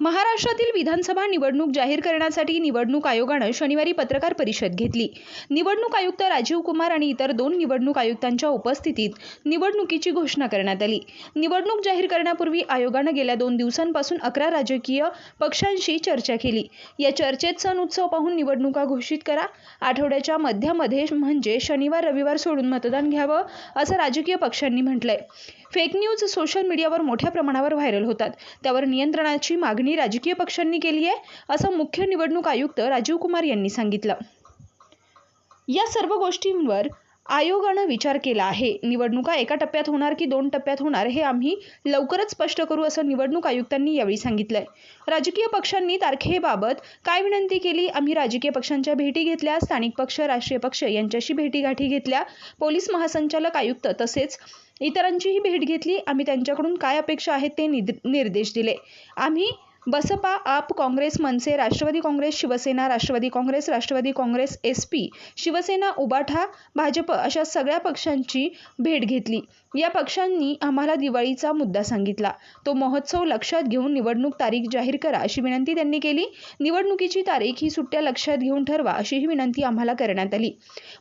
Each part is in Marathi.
महाराष्ट्रातील विधानसभा निवडणूक जाहीर करण्यासाठी निवडणूक आयोगानं शनिवारी पत्रकार परिषद घेतली. निवडणूक आयुक्त राजीव कुमार आणि इतर दोन निवडणूक आयुक्तांच्या उपस्थितीत निवडणुकीची घोषणा करण्यात आली. निवडणूक जाहीर करण्यापूर्वी आयोगानं गेल्या दोन दिवसांपासून अकरा राजकीय पक्षांशी चर्चा केली. या चर्चेत सण उत्सव पाहून निवडणुका घोषित करा. आठवड्याच्या मध्यामध्ये म्हणजे शनिवार रविवार सोडून मतदान घ्यावं असं राजकीय पक्षांनी म्हटलंय. फेक न्यूज सोशल मीडियावर मोठ्या प्रमाणावर व्हायरल होतात. त्यावर नियंत्रणाची मागणी राजकीय पक्षांनी केली आहे असं मुख्य निवडणूक आयुक्त राजीव कुमार यांनी सांगितलं. या सर्व गोष्टींवर आयोगानं विचार केला आहे. निवडणुका एका टप्प्यात होणार की दोन टप्प्यात होणार हे आम्ही लवकरच स्पष्ट करू असं निवडणूक आयुक्तांनी यावेळी सांगितलंय. राजकीय पक्षांनी तारखेबाबत काय विनंती केली? आम्ही राजकीय पक्षांच्या भेटी घेतल्या स्थानिक पक्ष राष्ट्रीय पक्ष यांच्याशी भेटीगाठी घेतल्या पोलीस महासंचालक आयुक्त तसेच इतरांचीही भेट घेतली. आम्ही त्यांच्याकडून काय अपेक्षा आहेत ते निद- निर्देश दिले. आम्ही Baspa AAP Congress Manse Rashtravadi Congress Shivsena Rashtravadi Congress Rashtravadi Congress S P Shivsena Ubatha Bhajap अशा सगळ्या पक्षांची भेट घेतली. या पक्षांनी आम्हाला दिवाळीचा मुद्दा सांगितला. तो महोत्सव लक्षात घेऊन निवडणूक तारीख जाहीर करा अशी विनंती त्यांनी केली. निवडणुकीची तारीख ही सुट्ट्या लक्षात घेऊन ठरवा अशीही विनंती आम्हाला करण्यात आली.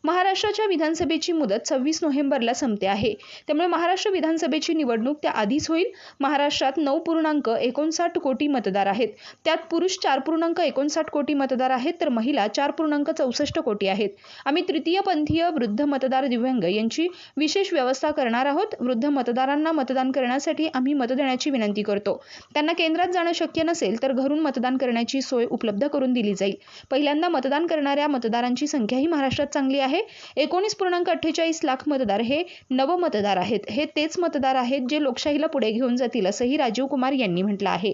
महाराष्ट्राच्या विधानसभेची मुदत सव्वीस नोव्हेंबरला संपते आहे. त्यामुळे महाराष्ट्र विधानसभेची निवडणूक त्या आधीच होईल. महाराष्ट्रात नऊ पूर्णांक एकोणसाठ कोटी मतदार आहेत. त्यात पुरुष चार पूर्णांक एकोणसाठ कोटी मतदार आहेत तर महिला चार पूर्णांक चौसष्ट कोटी आहेत. आम्ही तृतीयपंथीय वृद्ध मतदार दिव्यांग यांची विशेष व्यवस्था करणार आहोत. वृद्ध मतदारांना मतदान करण्यासाठी आम्ही मत देण्याची विनंती करतो. त्यांना केंद्रात जाणं शक्य नसेल तर घरून मतदान करण्याची सोय उपलब्ध करून दिली जाईल. पहिल्यांदा मतदान करणाऱ्या मतदारांची संख्याही महाराष्ट्रात चांगली आहे. एकोणीस पूर्णांक अठ्ठेचाळीस लाख मतदार हे नवमतदार आहेत. हे तेच मतदार आहेत जे लोकशाहीला पुढे घेऊन जातील असंही राजीव कुमार यांनी म्हटलं आहे.